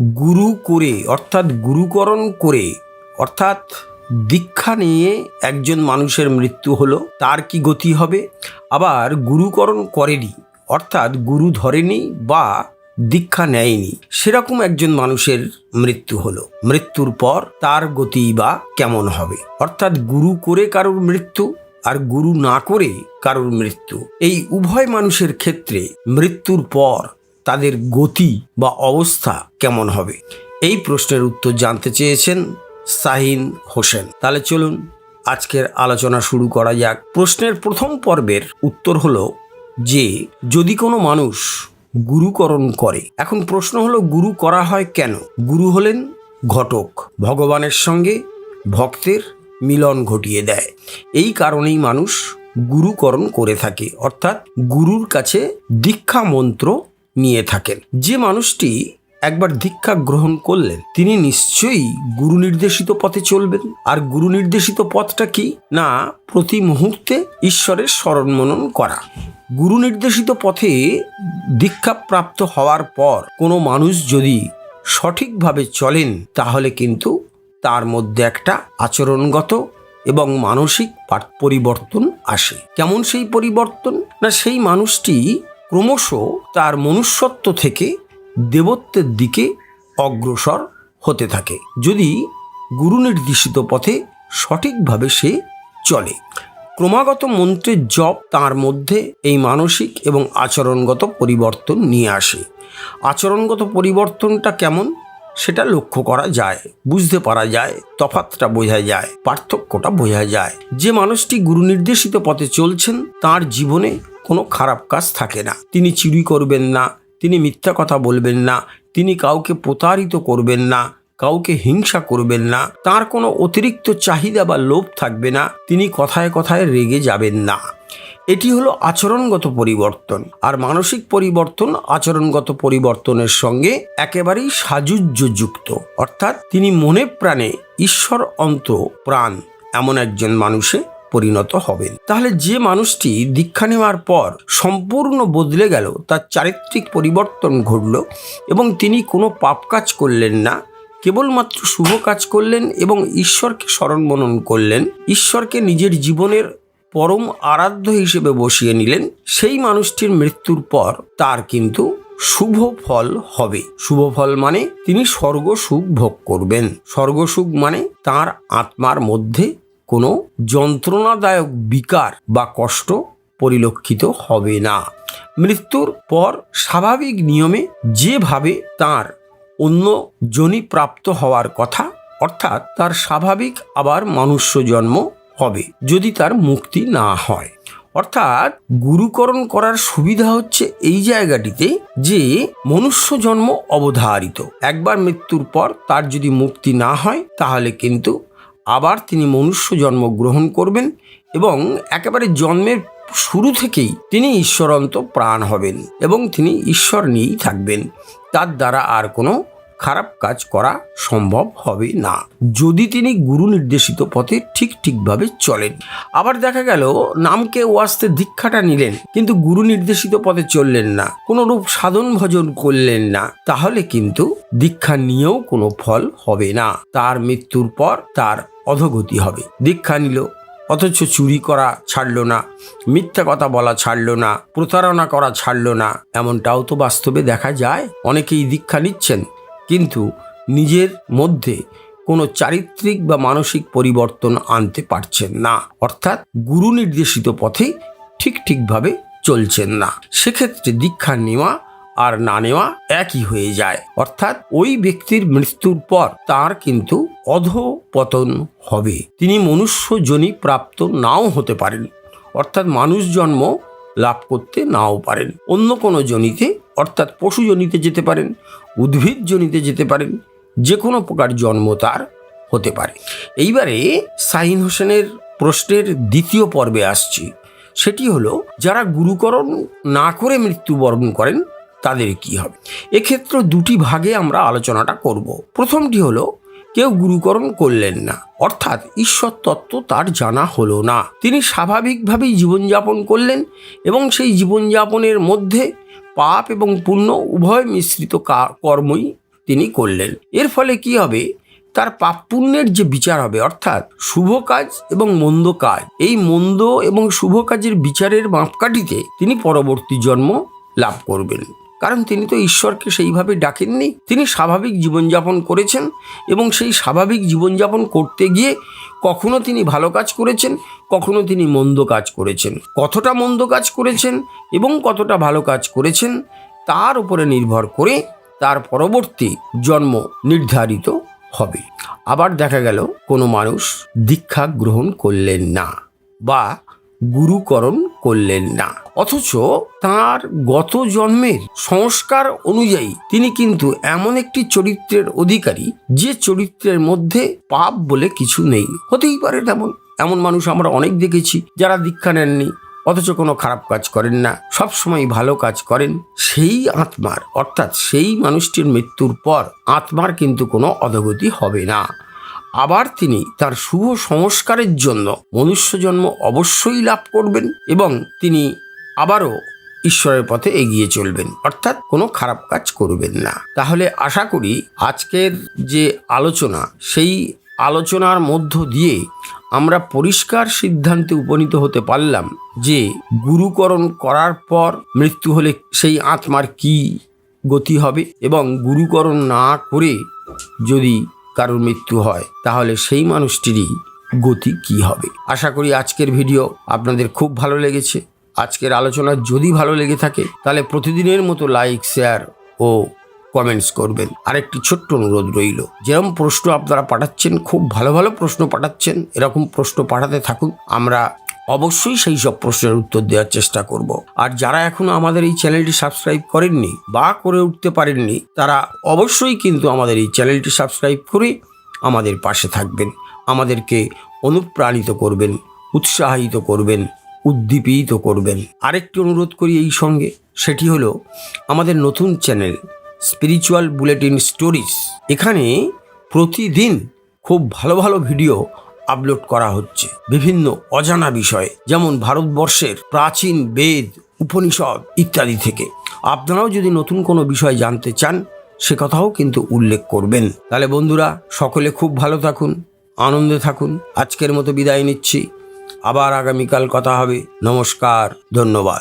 গুরু করে, অর্থাৎ গুরুকরণ করে, অর্থাৎ দীক্ষা নিয়ে একজন মানুষের মৃত্যু হলো, তার কি গতি হবে? আবার গুরুকরণ করেনি, অর্থাৎ গুরু ধরেনি বা দীক্ষা নেয়নি, সেরকম একজন মানুষের মৃত্যু হলো। মৃত্যুর পর তার গতি বা কেমন হবে? অর্থাৎ গুরু করে কারোর মৃত্যু, আর গুরু না করে কারোর মৃত্যু। এই উভয় মানুষের ক্ষেত্রে মৃত্যুর পর তাদের গতি বা অবস্থা কেমন হবে? এই প্রশ্নের উত্তর জানতে চেয়েছেন সাহিন হোসেন। তাহলে চলুন আজকের আলোচনা শুরু করা যাক। প্রশ্নের প্রথম পর্বের উত্তর হলো যে, যদি কোনো মানুষ গুরুকরণ করে, এখন প্রশ্ন হলো গুরু করা হয় কেন? গুরু হলেন ঘটক, ভগবানের সঙ্গে ভক্তের মিলন ঘটিয়ে দেয়। এই কারণেই মানুষ গুরুকরণ করে থাকে। অর্থাৎ গুরুর কাছে দীক্ষা মন্ত্র নিয়ে থাকেন। যে মানুষটি একবার দীক্ষা গ্রহণ করলেন, তিনি নিশ্চয়ই গুরু নির্দেশিত পথে চলবেন। আর গুরু নির্দেশিত পথটা কি? না, প্রতি মুহূর্তে ঈশ্বরের স্মরণ মনন করা। গুরু নির্দেশিত পথে দীক্ষাপ্রাপ্ত হওয়ার পর কোনো মানুষ যদি সঠিকভাবে চলেন, তাহলে কিন্তু তার মধ্যে একটা আচরণগত এবং মানসিক পার- পরিবর্তন আসে। কেমন সেই পরিবর্তন? না, সেই মানুষটি ক্রমশ তার মনুষ্যত্ব থেকে দেবত্বের দিকে অগ্রসর হতে থাকে, যদি গুরু নির্দেশিত পথে সঠিকভাবে সে চলে। ক্রমাগত মন্ত্রের জপ তার মধ্যে এই মানসিক এবং আচরণগত পরিবর্তন নিয়ে আসে। আচরণগত পরিবর্তনটা কেমন? সেটা লক্ষ্য করা যায়, বুঝতে পারা যায় তফাতটা বোঝা যায়, পার্থক্যটা বোঝা যায়। যে মানুষটি গুরু নির্দেশিত পথে চলছেন, তার জীবনে কোনো খারাপ কাজ থাকে না। তিনি চুরি করবেন না, তিনি মিথ্যা কথা বলবেন না, তিনি কাউকে প্রতারিত করবেন না, কাউকে হিংসা করবেন না, তার কোনো অতিরিক্ত চাহিদা বা লোভ থাকবে না, তিনি কথায় কথায় রেগে যাবেন না। এটি হলো আচরণগত পরিবর্তন। আর মানসিক পরিবর্তন আচরণগত পরিবর্তনের সঙ্গে একেবারেই সাযুজ্যযুক্ত। অর্থাৎ তিনি মনে প্রাণে ঈশ্বর অন্ত প্রাণ এমন একজন মানুষে পরিণত হবেন তাহলে যে মানুষটি দীক্ষা নেওয়ার পর সম্পূর্ণ বদলে গেল, তার চারিত্রিক পরিবর্তন ঘটল এবং তিনি কোনো পাপ কাজ করলেন না, কেবলমাত্র শুভ কাজ করলেন এবং ঈশ্বরকে স্মরণ মনন করলেন। ঈশ্বরকে নিজের জীবনের পরম আরাধ্য হিসেবে বসিয়ে নিলেন। সেই মানুষটির মৃত্যুর পর তার কিন্তু শুভ ফল হবে। শুভ ফল মানে তিনি স্বর্গসুখ ভোগ করবেন। স্বর্গসুখ মানে তার আত্মার মধ্যে কোনো যন্ত্রণাদায়ক বিকার বা কষ্ট পরিলক্ষিত হবে না। মৃত্যুর পর স্বাভাবিক নিয়মে যেভাবে তার অন্য জনি প্রাপ্ত হওয়ার কথা, অর্থাৎ তার স্বাভাবিক আবার মনুষ্য জন্ম হবে যদি তার মুক্তি না হয়। অর্থাৎ গুরুকরণ করার সুবিধা হচ্ছে এই জায়গাটিতে যে মনুষ্য জন্ম অবধারিত। একবার মৃত্যুর পর তার যদি মুক্তি না হয়, তাহলে কিন্তু আবার তিনি মনুষ্য জন্ম গ্রহণ করবেন এবং একেবারে জন্মের শুরু থেকেই তিনি ঈশ্বরন্ত প্রাণ হবেন এবং তিনি ঈশ্বর নিয়েই থাকবেন। তার দ্বারা আর কোনো খারাপ কাজ করা সম্ভব হবে না। যদি তিনি গুরু নির্দেশিত পথে ঠিক ঠিকভাবে চলেন। আবার দেখা গেল, নামকে ওয়াস্তে দীক্ষাটা নিলেন, কিন্তু গুরু নির্দেশিত পথে চললেন না কোনো রূপ সাধন ভজন করলেন না, তাহলে কিন্তু দীক্ষা নিয়েও কোনো ফল হবে না। তার মৃত্যুর পর তার অধগতি হবে। দীক্ষা নিল, অথচ চুরি করা ছাড়লো না, মিথ্যা কথা বলা ছাড়লো না, প্রতারণা করা ছাড়লো না, এমনটাও তো বাস্তবে দেখা যায়। অনেকেই দীক্ষা নিচ্ছেন কিন্তু নিজের মধ্যে কোনো চারিত্রিক বা মানসিক পরিবর্তন আনতে পারছেন না। অর্থাৎ গুরু নির্দেশিত পথে ঠিক ঠিকভাবে চলছেন না। সেক্ষেত্রে দীক্ষা নেওয়া আর না নেওয়া একই হয়ে যায়। অর্থাৎ ওই ব্যক্তির মৃত্যুর পর তার কিন্তু অধপতন হবে। তিনি মনুষ্য জনি প্রাপ্ত নাও হতে পারেন। অর্থাৎ মানুষ জন্ম লাভ করতে নাও পারেন। অন্য কোনো জনিতে অর্থাৎ পশু জনিতে যেতে পারেন উদ্ভিদ জনিতে যেতে পারেন, যে কোনো প্রকার জন্ম তার হতে পারে। এইবারে সাইন হোসেনের প্রশ্নের দ্বিতীয় পর্বে আসছি। সেটি হলো, যারা গুরুকরণ না করে মৃত্যুবরণ করেন, তাদের কি হবে? এক্ষেত্রে দুটি ভাগে আমরা আলোচনাটা করব। প্রথমটি হলো, কেউ গুরুকরণ করলেন না, অর্থাৎ ঈশ্বর তত্ত্ব তার জানা হলো না। তিনি স্বাভাবিকভাবেই জীবনযাপন করলেন এবং সেই জীবনযাপনের মধ্যে পাপ এবং পুণ্য উভয় মিশ্রিত কর্মই তিনি করলেন। এর ফলে কি হবে? তার পাপ পুণ্যের যে বিচার হবে, অর্থাৎ শুভ কাজ এবং মন্দ কাজ, এই মন্দ এবং শুভ কাজের বিচারের মাপকাঠিতে তিনি পরবর্তী জন্ম লাভ করবেন। কারণ তিনি তো ঈশ্বরকে সেইভাবে ডাকেননি। তিনি স্বাভাবিক জীবনযাপন করেছেন এবং সেই স্বাভাবিক জীবনযাপন করতে গিয়ে কখনো তিনি ভালো কাজ করেছেন, কখনো তিনি মন্দ কাজ করেছেন। কতটা মন্দ কাজ করেছেন এবং কতটা ভালো কাজ করেছেন, তার উপরে নির্ভর করে তার পরবর্তী জন্ম নির্ধারিত হবে। আবার দেখা গেল, কোনো মানুষ দীক্ষা গ্রহণ করলেন না বা গুরুকরণ করলেন না। অথচ তার গত জন্মের সংস্কার অনুযায়ী তিনি কিন্তু এমন একটি চরিত্রের অধিকারী, যে চরিত্রের মধ্যে পাপ বলে কিছু নেই। হতেই পারে তেমন। এমন মানুষ আমরা অনেক দেখেছি যারা দীক্ষা নেননি, অথচ কোনো খারাপ কাজ করেন না সবসময় ভালো কাজ করেন। সেই আত্মার, অর্থাৎ সেই মানুষটির মৃত্যুর পর আত্মার কিন্তু কোনো অধগতি হবে না। আবার তিনি তার শুভ সংস্কারের জন্য মনুষ্য জন্ম অবশ্যই লাভ করবেন এবং তিনি আবারও ঈশ্বরের পথে এগিয়ে চলবেন, অর্থাৎ কোনো খারাপ কাজ করবেন না। তাহলে আশা করি আজকের যে আলোচনা, সেই আলোচনার মধ্য দিয়ে আমরা পরিষ্কার সিদ্ধান্তে উপনীত হতে পারলাম যে গুরুকরণ করার পর মৃত্যু হলে সেই আত্মার কি গতি হবে এবং গুরুকরণ না করে যদি কারোর মৃত্যু হয়, তাহলে সেই মানুষটিরই গতি কি হবে? আশা করি আজকের ভিডিও আপনাদের খুব ভালো লেগেছে। আজকের আলোচনা যদি ভালো লেগে থাকে, তাহলে প্রতিদিনের মতো লাইক শেয়ার ও কমেন্টস করবেন। আরেকটি ছোট্ট অনুরোধ রইল যেরকম প্রশ্ন আপনারা পাঠাচ্ছেন, খুব ভালো ভালো প্রশ্ন পাঠাচ্ছেন, এরকম প্রশ্ন পাঠাতে থাকুন। আমরা অবশ্যই সেই সব প্রশ্নের উত্তর দেওয়ার চেষ্টা করব। আর যারা এখনও আমাদের এই চ্যানেলটি সাবস্ক্রাইব করেননি বা করে উঠতে পারেননি, তারা অবশ্যই কিন্তু আমাদের এই চ্যানেলটি সাবস্ক্রাইব করে আমাদের পাশে থাকবেন। আমাদেরকে অনুপ্রাণিত করবেন, উৎসাহিত করবেন, উদ্দীপিত করবেন। আরেকটি অনুরোধ করি এই সঙ্গে, সেটি হলো আমাদের নতুন চ্যানেল স্পিরিচুয়াল বুলেটিন স্টোরিজ এখানে প্রতিদিন খুব ভালো ভালো ভিডিও আপলোড করা হচ্ছে। বিভিন্ন অজানা বিষয়ে, যেমন ভারতবর্ষের প্রাচীন বেদ, উপনিষদ ইত্যাদি থেকে। আপনারাও যদি নতুন কোনো বিষয় জানতে চান, সে কথাও কিন্তু উল্লেখ করবেন। তাহলে বন্ধুরা, সকলে খুব ভালো থাকুন, আনন্দে থাকুন। আজকের মতো বিদায় নিচ্ছি। আবার আগামীকাল কথা হবে। নমস্কার, ধন্যবাদ।